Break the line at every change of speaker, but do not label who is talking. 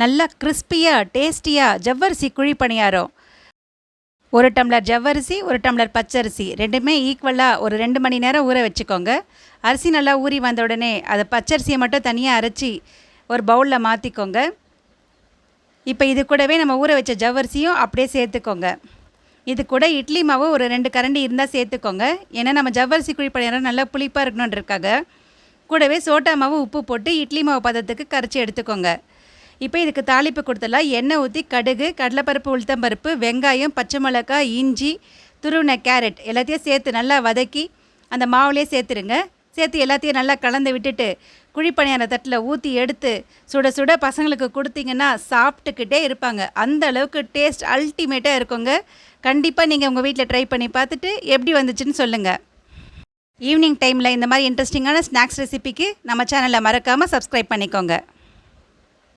நல்லா கிறிஸ்பியாக டேஸ்டியாக ஜவ்வரிசி குழி பணியாரம் ஒரு டம்ளர் ஜவ்வரிசி ஒரு டம்ளர் பச்சரிசி. ரெண்டுமே ஈக்குவலாக ஒரு ரெண்டு மணி நேரம் ஊற வச்சுக்கோங்க. அரிசி நல்லா ஊறி வந்த உடனே அதை பச்சரிசியை மட்டும் தனியாக அரைச்சி ஒரு பவுலில் மாற்றிக்கோங்க இப்போ இது கூடவே நம்ம ஊற வச்ச ஜவ்வரிசியும் அப்படியே சேர்த்துக்கோங்க. இது கூட இட்லி மாவு ஒரு ரெண்டு கரண்டி இருந்தால் சேர்த்துக்கோங்க. ஏன்னா நம்ம ஜவ்வரிசி குழி பணியாரம் நல்லா புளிப்பாக இருக்கணுன்றதுக்காக கூடவே சோட்டா மாவு உப்பு போட்டு இட்லி மாவு பதத்துக்கு கரைச்சி எடுத்துக்கோங்க. இப்போ இதுக்கு தாளிப்பு கொடுத்துடலாம். எண்ணெய் ஊற்றி கடுகு கடலைப்பருப்பு உளுத்தம்பருப்பு வெங்காயம் பச்சை மிளகாய் இஞ்சி துருவின கேரட் எல்லாத்தையும் சேர்த்து நல்லா வதக்கி அந்த மாவுலேயே சேர்த்துருங்க சேர்த்து எல்லாத்தையும் நல்லா கலந்து விட்டுட்டு குழிப்பணியான தட்டில் ஊற்றி எடுத்து சுட சுட பசங்களுக்கு கொடுத்தீங்கன்னா சாப்பிட்டுக்கிட்டே இருப்பாங்க. அந்த அளவுக்கு டேஸ்ட் அல்டிமேட்டாக இருக்குங்க. கண்டிப்பாக நீங்கள் உங்கள் வீட்டில் ட்ரை பண்ணி பார்த்துட்டு எப்படி வந்துச்சுன்னு சொல்லுங்கள் ஈவினிங் டைமில் இந்த மாதிரி இன்ட்ரெஸ்டிங்கான ஸ்நாக்ஸ் ரெசிபிக்கு நம்ம சேனலை மறக்காமல் சப்ஸ்கிரைப் பண்ணிக்கோங்க.